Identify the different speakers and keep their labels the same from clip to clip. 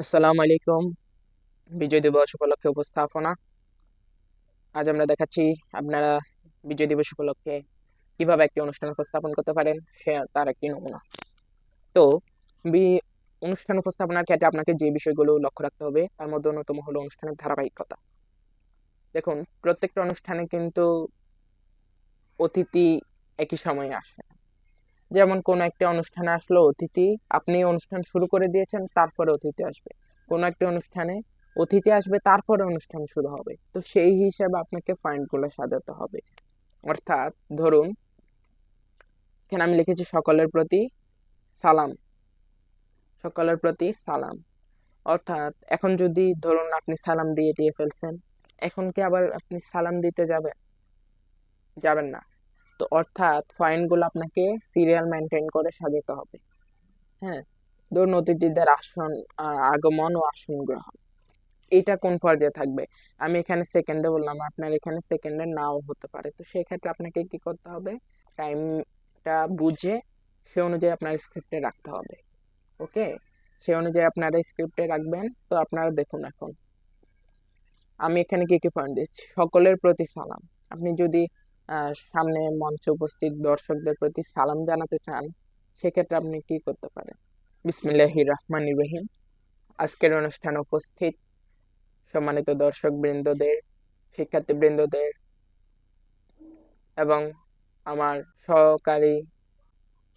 Speaker 1: আসসালামু আলাইকুম। বিজয় দিবস উপলক্ষে উপস্থাপনা। আজ আমরা দেখাচ্ছি আপনারা বিজয় দিবস উপলক্ষে কীভাবে একটি অনুষ্ঠান উপস্থাপন করতে পারেন, সে তার একটি নমুনা। তো, বি, অনুষ্ঠান উপস্থাপনার ক্ষেত্রে আপনাকে যে বিষয়গুলো লক্ষ্য রাখতে হবে, তার মধ্যে অন্যতম হলো অনুষ্ঠানের ধারাবাহিকতা। দেখুন, প্রত্যেকটা অনুষ্ঠানে কিন্তু অতিথি একই সময়ে আসে। যেমন কোনো একটা অনুষ্ঠানে আসলো অতিথি, আপনি অনুষ্ঠান শুরু করে দিয়েছেন, তারপরে অতিথি আসবে। কোনো একটা অনুষ্ঠানে অতিথি আসবে, তারপরে অনুষ্ঠান শুরু হবে। তো সেই হিসাবে আপনাকে পয়েন্টগুলো সাজাতে হবে। অর্থাৎ ধরুন, এখানে আমি লিখেছি সকলের প্রতি সালাম। সকলের প্রতি সালাম। অর্থাৎ এখন যদি ধরুন আপনি সালাম দিয়ে দিয়ে ফেলছেন, এখন কি আবার আপনি সালাম দিতে যাবেন? যাবেন না। তো অর্থাৎ পয়েন্টগুলো আপনাকে সিরিয়াল মেনটেন করে সাজাতে হবে। হ্যাঁ ধরুন অতিথিদের আসন আগমন ও আসন গ্রহণ। এটা কোন পর্যায়ে থাকবে? আমি এখানে সেকেন্ডে বললাম, আপনার এখানে সেকেন্ডে নাও হতে পারে। তো সেই ক্ষেত্রে আপনাকে কি করতে হবে? টাইমটা বুঝে সে অনুযায়ী আপনার স্ক্রিপ্টে রাখতে হবে। ওকে সে অনুযায়ী আপনারা স্ক্রিপ্টে রাখবেন। তো আপনারা দেখুন এখন। আমি এখানে কি কি পয়েন্ট দিচ্ছি? সকলের প্রতি সালাম। আপনি যদি সামনে মঞ্চে উপস্থিত দর্শকদের প্রতি সালাম জানাতে চান, সেক্ষেত্রে আপনি কি করতে পারেন? বিসমিল্লাহ রহমান রহিম। আজকের অনুষ্ঠানে উপস্থিত সম্মানিত দর্শক বৃন্দদের শিক্ষার্থী বৃন্দদের এবং আমার সহকারী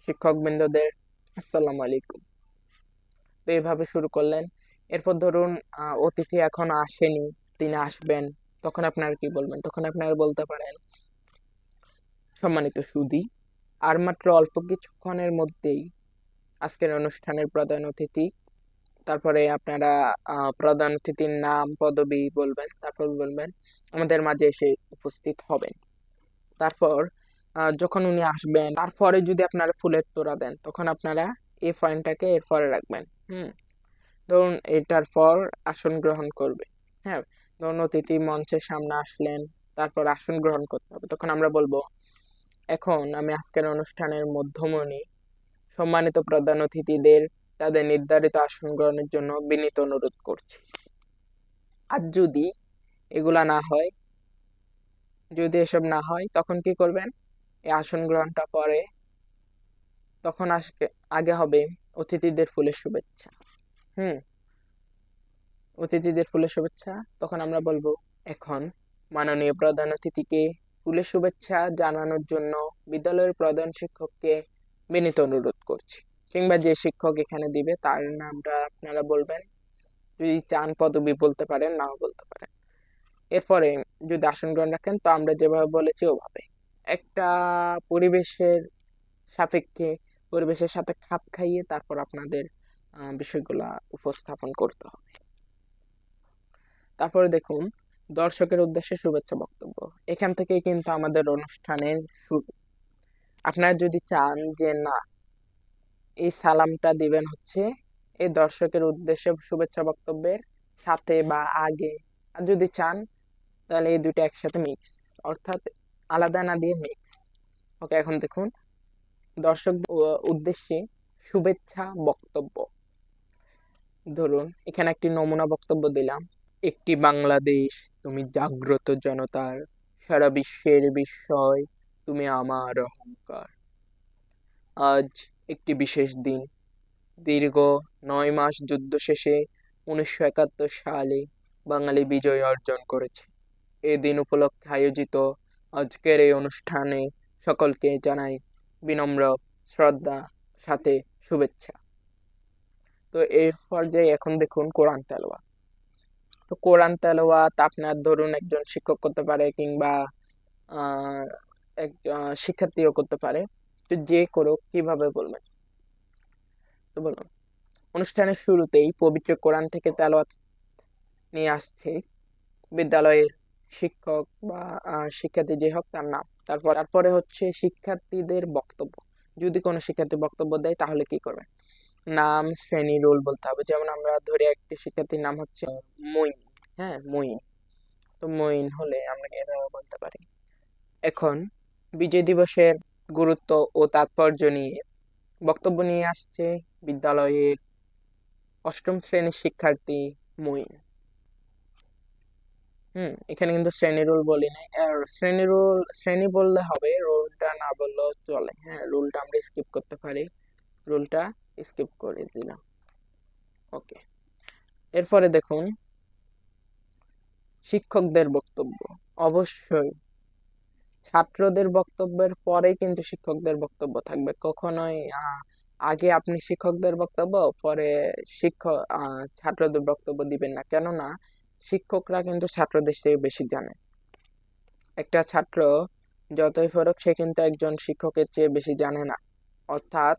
Speaker 1: শিক্ষক বৃন্দদের আসসালামু আলাইকুম। তো এইভাবে শুরু করলেন। এরপর ধরুন অতিথি এখন আসেনি, তিনি আসবেন, তখন আপনারা কি বলবেন? তখন আপনারা বলতে পারেন সম্মানিত সুদী আর মাত্র অল্প কিছুক্ষণের মধ্যেই আজকের অনুষ্ঠানের প্রধান অতিথি, তারপরে আপনারা প্রধান অতিথির নাম, পদবি বলবেন, তারপর বলবেন, আমাদের মাঝে এসে উপস্থিত হবেন। তারপর যখন উনি আসবেন, তারপরে যদি আপনারা ফুলের তোড়া দেন, তখন আপনারা এই পয়েন্টটাকে এর পরে রাখবেন, হুম? ধরুন এটার পর আসন গ্রহণ করবে হ্যাঁ? ধরুন অতিথি মঞ্চের সামনে আসলেন, তারপর আসন গ্রহণ করতে হবে, তখন আমরা বলব এখন আমি আজকের অনুষ্ঠানের মধ্যমণি। সম্মানিত প্রধান অতিথিদের তাদের নির্ধারিত আসন গ্রহণের জন্য বিনীত অনুরোধ করছি। আর যদি এগুলা না হয়, যদি এসব না হয়, তখন কি করবেন? এই আসন গ্রহণটা পরে, তখন আজকে, আগে হবে অতিথিদের ফুলের শুভেচ্ছা। হুম? অতিথিদের ফুলের শুভেচ্ছা, তখন আমরা বলব, এখন মাননীয় প্রধান অতিথিকে ফুলের শুভেচ্ছা জানানোর জন্য বিদ্যালয়ের প্রধান শিক্ষককে বিনীত অনুরোধ করছি। কিংবা যে শিক্ষক এখানে দিবে, তার নামটা আপনারা বলবেন। যদি চান পদবি বলতে পারেন, নাও বলতে পারেন। এরপরে যদি আসন গ্রহণ রাখেন, তো আমরা যেভাবে বলেছি ওভাবে। একটা পরিবেশের সাপেক্ষে, পরিবেশের সাথে খাপ খাইয়ে তারপর আপনাদের বিষয়গুলা উপস্থাপন করতে হবে। তারপরে দেখুন দর্শকের উদ্দেশ্যে শুভেচ্ছা বক্তব্য। এখান থেকে কিন্তু আমাদের অনুষ্ঠানের শুরু। আপনারা যদি চান যে না, এই সালামটা দিবেন হচ্ছে এই দর্শকের উদ্দেশ্যে শুভেচ্ছা বক্তব্যের সাথে বা আগে। আর যদি চান, তাহলে এই দুটো একসাথে মিক্স অর্থাৎ আলাদা না দিয়ে মিক্স ওকে এখন দেখুন। দর্শক উদ্দেশ্যে শুভেচ্ছা বক্তব্য। ধরুন, এখানে একটি নমুনা বক্তব্য দিলাম। একটি বাংলাদেশ, তুমি জাগ্রত জনতার, সারা বিশ্বের বিস্ময়, তুমি আমার অহংকার। আজ একটি বিশেষ দিন। দীর্ঘ নয় মাস যুদ্ধ শেষে উনিশশো একাত্তর সালে বাঙালি বিজয় অর্জন করেছে। এ দিন উপলক্ষে আয়োজিত আজকের এই অনুষ্ঠানে সকলকে জানাই বিনম্র শ্রদ্ধা, সাথে শুভেচ্ছা। তো এর পর্যায়ে এখন দেখুন কোরআন তেলোয়া তো কোরআন তেলোয়াত আপনার ধরুন একজন শিক্ষক করতে পারে কিংবা এক শিক্ষার্থীও করতে পারে। তো যে করুক, কীভাবে বলবেন? তো বলুন। অনুষ্ঠানের শুরুতেই পবিত্র কোরআন থেকে তেলোয়াত নিয়ে আসছে। বিদ্যালয়ের শিক্ষক বা শিক্ষার্থী যে হোক তার নাম। তারপর, তারপরে হচ্ছে শিক্ষার্থীদের বক্তব্য। যদি কোনো শিক্ষার্থী বক্তব্য দেয় তাহলে কি করবেন? নাম, শ্রেণি, রোল বলতে হবে। যেমন আমরা ধরে একটি শিক্ষার্থীর নাম হচ্ছে মইন হ্যাঁ মইন তো মইন হলে আমরা এভাবে বলতে পারি। এখন বিজয় দিবসের গুরুত্ব ও তাৎপর্য নিয়ে বক্তব্য নিয়ে আসছে বিদ্যালয়ের অষ্টম শ্রেণির শিক্ষার্থী মুইন হুম, এখানে কিন্তু শ্রেণি রুল বলি নাই। আর শ্রেণি রুল, শ্রেণি বললে হবে, রুলটা না বললেও চলে। হ্যাঁ রুলটা আমরা স্কিপ করতে পারি। রুলটা স্কিপ করে দিলাম। ওকে এরপরে দেখুন, শিক্ষকদের বক্তব্য। অবশ্যই, ছাত্রদের বক্তব্যের পরে কিন্তু শিক্ষকদের বক্তব্য থাকবে। কখনোই আগে আপনি শিক্ষকদের বক্তব্য, পরে শিক্ষক ছাত্রদের বক্তব্য দিবেন না। কেননা, শিক্ষকরা কিন্তু ছাত্রদের চেয়ে বেশি জানে। একটা ছাত্র যতই ফরক সে কিন্তু একজন শিক্ষকের চেয়ে বেশি জানে না। অর্থাৎ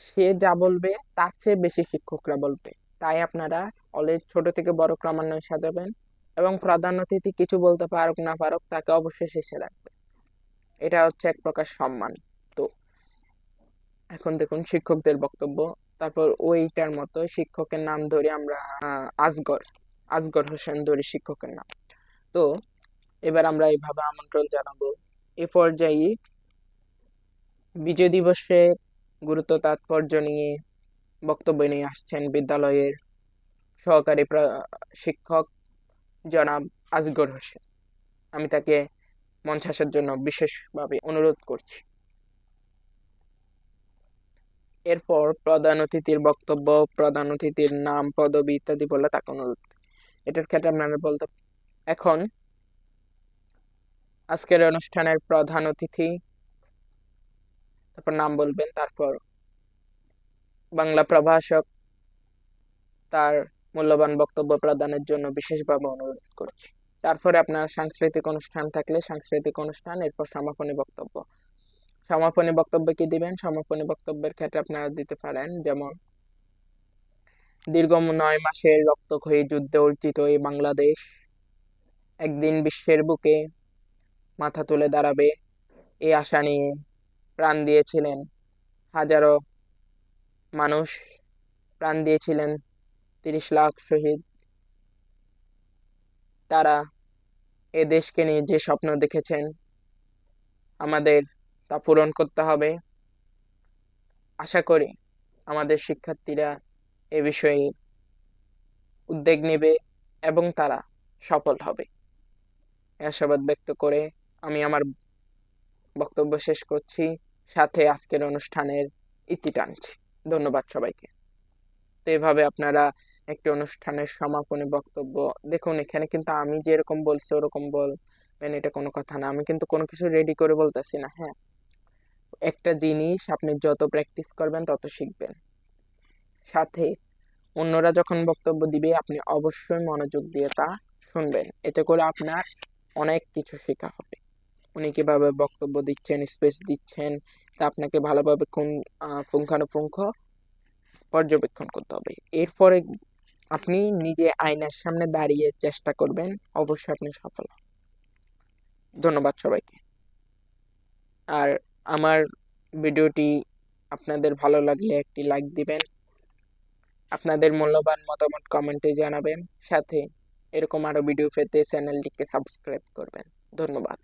Speaker 1: সে যা বলবে, তার চেয়ে বেশি শিক্ষকরা বলবে। তাই আপনারা অলরেডি ছোট থেকে বড় ক্রমান্বয়ে সাজাবেন এবং প্রধান অতিথি কিছু বলতে পারুক না পারুক, তাকে অবশ্যই শেষে রাখবে এটা হচ্ছে এক প্রকার সম্মান। তো এখন দেখুন শিক্ষকদের বক্তব্য। তারপর ওইটার মতো শিক্ষকের নাম ধরে আমরা আজগর আজগর হোসেন ধরে শিক্ষকের নাম। তো এবার আমরা এইভাবে আমন্ত্রণ জানাব। এ পর্যায়ে বিজয় দিবসে গুরুত্ব তাৎপর্য নিয়ে বক্তব্য নিয়ে আসছেন বিদ্যালয়ের সহকারী শিক্ষক জনাব আজগর হোসেন। আমি তাকে মঞ্চ আসার জন্য বিশেষভাবে অনুরোধ করছি। এরপর প্রধান অতিথির বক্তব্য, প্রধান অতিথির নাম, পদবি ইত্যাদি বলে তাকে অনুরোধ। এটার ক্ষেত্রে আপনারা বলতে, এখন আজকের অনুষ্ঠানের প্রধান অতিথি তারপর নাম বলবেন, তারপর বাংলা প্রভাষক তার মূল্যবান বক্তব্য প্রদানের জন্য বিশেষভাবে অনুরোধ করছি। তারপরে আপনার সাংস্কৃতিক অনুষ্ঠান থাকলে সাংস্কৃতিক অনুষ্ঠান, এরপর সমাপনী বক্তব্য। সমাপনী বক্তব্য কি দিবেন? সমাপনী বক্তব্যের ক্ষেত্রে আপনারা দিতে পারেন, যেমন দীর্ঘ নয় মাসের রক্তক্ষয়ী যুদ্ধে অর্জিত এই বাংলাদেশ একদিন বিশ্বের বুকে মাথা তুলে দাঁড়াবে, এই আশা নিয়ে প্রাণ দিয়েছিলেন। হাজারো মানুষ প্রাণ দিয়েছিলেন, তিরিশ লাখ শহীদ। তারা এ দেশকে নিয়ে যে স্বপ্ন দেখেছেন, আমাদের তা পূরণ করতে হবে। আশা করি আমাদের শিক্ষার্থীরা এ বিষয়ে উদ্যোগ নেবে এবং তারা সফল হবে। আশাবাদ ব্যক্ত করে আমি আমার বক্তব্য শেষ করছি। সাথে আজকের অনুষ্ঠানের ইতি টানছি ধন্যবাদ সবাইকে। তো এভাবে আপনারা একটি অনুষ্ঠানের সমাপনী বক্তব্য, দেখুন এখানে কিন্তু আমি যেরকম বলছি ওরকম বলবেন এটা কোনো কথা না। আমি কিন্তু কোনো কিছু রেডি করে বলতেছি না হ্যাঁ? একটা জিনিস আপনি যত প্র্যাকটিস করবেন তত শিখবেন। সাথে অন্যরা যখন বক্তব্য দিবে, আপনি অবশ্যই মনোযোগ দিয়ে তা শুনবেন। এতে করে আপনার অনেক কিছু শেখা হবে। উনি কীভাবে বক্তব্য দিচ্ছেন স্পেস দিচ্ছেন, তা আপনাকে ভালোভাবে কোন পুঙ্খানুপুঙ্খ পর্যবেক্ষণ করতে হবে। এরপরে আপনি নিজে আয়নার সামনে দাঁড়িয়ে চেষ্টা করবেন, অবশ্যই আপনি সফল ধন্যবাদ সবাইকে। আর আমার ভিডিওটি আপনাদের ভালো লাগলে একটি লাইক দিবেন। আপনাদের মূল্যবান মতামত কমেন্টে জানাবেন। সাথে এরকম আরও ভিডিও পেতে চ্যানেলটিকে সাবস্ক্রাইব করবেন। ধন্যবাদ।